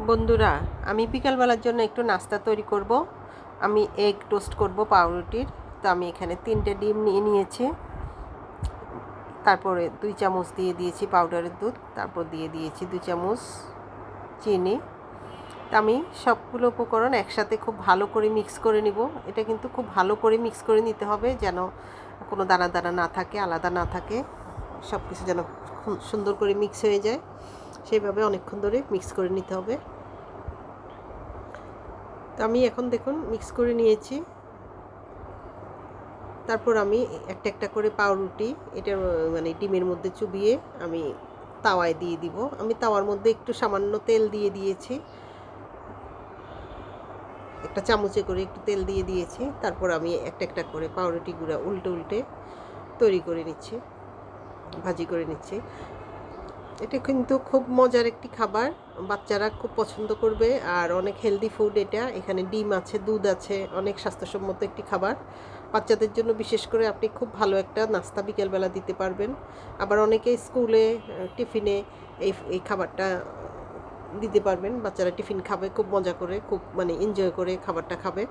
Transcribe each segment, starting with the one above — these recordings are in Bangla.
বন্ধুরা, আমি বিকালবেলার জন্য একটু নাস্তা তৈরি করব। আমি এগ টোস্ট করব পাউরুটির। তো আমি এখানে তিনটে ডিম নিয়ে নিয়েছি। তারপরে দুই চামচ দিয়ে দিয়েছি পাউডারের দুধ। তারপর দিয়ে দিয়েছি দুই চামচ চিনি। তা আমি সবগুলো উপকরণ একসাথে খুব ভালো করে মিক্স করে নিব। এটা কিন্তু খুব ভালো করে মিক্স করে নিতে হবে যেন কোনো দানা দানা না থাকে, আলাদা না থাকে। সব কিছু যেন সুন্দর করে মিক্স হয়ে যায়। সেইভাবে অনেকক্ষণ ধরে মিক্স করে নিতে হবে। তো আমি এখন দেখুন মিক্স করে নিয়েছি। তারপর আমি একটা একটা করে পাউরুটি এটা মানে ডিমের মধ্যে চুবিয়ে আমি তাওয়ায় দিয়ে দিব। আমি তাওয়ার মধ্যে একটু সামান্য তেল দিয়ে দিয়েছি। একটা চামচে করে একটু তেল দিয়ে দিয়েছি। তারপর আমি একটা একটা করে পাউরুটি গুঁড়া উল্টে উল্টে তৈরি করে নিচ্ছি, ভাজি করে নিচ্ছি। এটা কিন্তু খুব মজার একটি খাবার। বাচ্চারা খুব পছন্দ করবে আর অনেক হেলদি ফুড এটা। এখানে ডিম আছে, দুধ আছে, অনেক স্বাস্থ্যসম্মত একটি খাবার। বাচ্চাদের জন্য বিশেষ করে আপনি খুব ভালো একটা নাস্তা বিকেলবেলা দিতে পারবেন। আবার অনেকে স্কুলে, টিফিনে এই এই খাবারটা দিতে পারবেন। বাচ্চারা টিফিন খাবে, খুব মজা করে, খুব মানে এনজয় করে খাবারটা খাবে।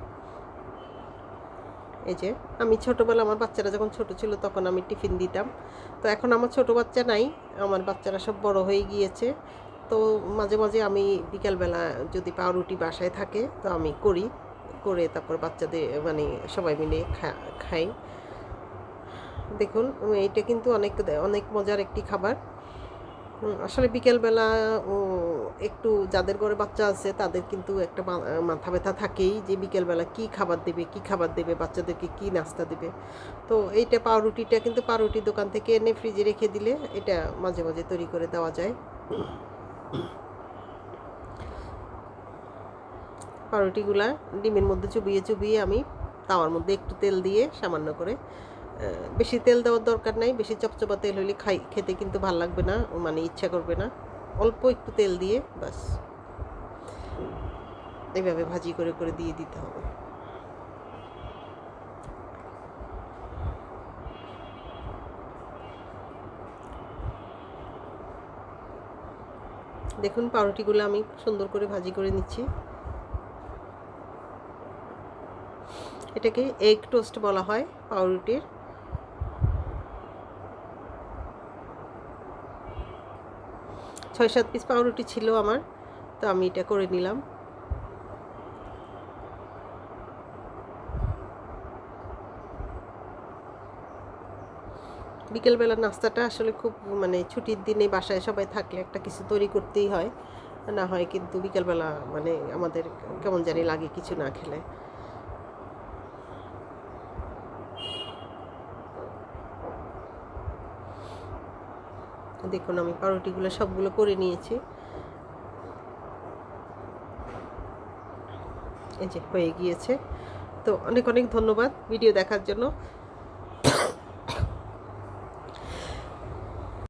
এই যে, আমি ছোটোবেলা আমার বাচ্চারা যখন ছোট ছিল তখন আমি টিফিন দিতাম। তো এখন আমার ছোট বাচ্চা নাই, আমার বাচ্চারা সব বড় হয়ে গিয়েছে। তো মাঝে মাঝে আমি বিকালবেলা যদি পাউরুটি বাসায় থাকে তো আমি করি, করে তারপর বাচ্চাদের মানে সবাই মিলে খাই। দেখুন এটা কিন্তু অনেক অনেক মজার একটি খাবার। আসলে বিকেলবেলা একটু যাদের ঘরে বাচ্চা আছে, তাদের কিন্তু একটা মাথা ব্যথা থাকেই যে বিকেলবেলা কি খাবার দেবে, কি খাবার দেবে, বাচ্চাদেরকে কি নাস্তা দেবে। তো এইটা পাউরুটিটা কিন্তু পাউরুটি দোকান থেকে এনে ফ্রিজে রেখে দিলে এটা মাঝে মাঝে তৈরি করে দেওয়া যায়। পাউরুটিগুলা ডিমের মধ্যে চুবিয়ে চুবিয়ে আমি তাওয়ার মধ্যে একটু তেল দিয়ে সামান্য করে বেশি তেল দেওয়ার দরকার নাই, বেশি চপচপা তেল হলে খাই, খেতে কিন্তু ভালো লাগবে না মানে ইচ্ছা করবে না। অল্প একটু তেল দিয়ে, বাস। এইভাবে ভাজি করে করে দিয়ে দিতে হবে। দেখুন, পাউরুটিগুলো আমি সুন্দর করে ভাজি করে নিচ্ছি। এটাকে এগ টোস্ট বলা হয়, পাউরুটির। ছয় সাত পিস পাউরুটি ছিল আমার, তো আমি এটা করে নিলাম। বিকেলবেলা নাস্তাটা আসলে খুব মানে ছুটির দিনে বাসায় সবাই থাকলে একটা কিছু তৈরি করতেই হয়। না হয় কিন্তু বিকেলবেলা মানে আমাদের কেমন জানি লাগে কিছু না খেলে। দেখুন, আমি পাউরুটিগুলো সবগুলো করে নিয়েছি। এই যে, হয়ে গিয়েছে। তো অনেক অনেক ধন্যবাদ ভিডিও দেখার জন্য।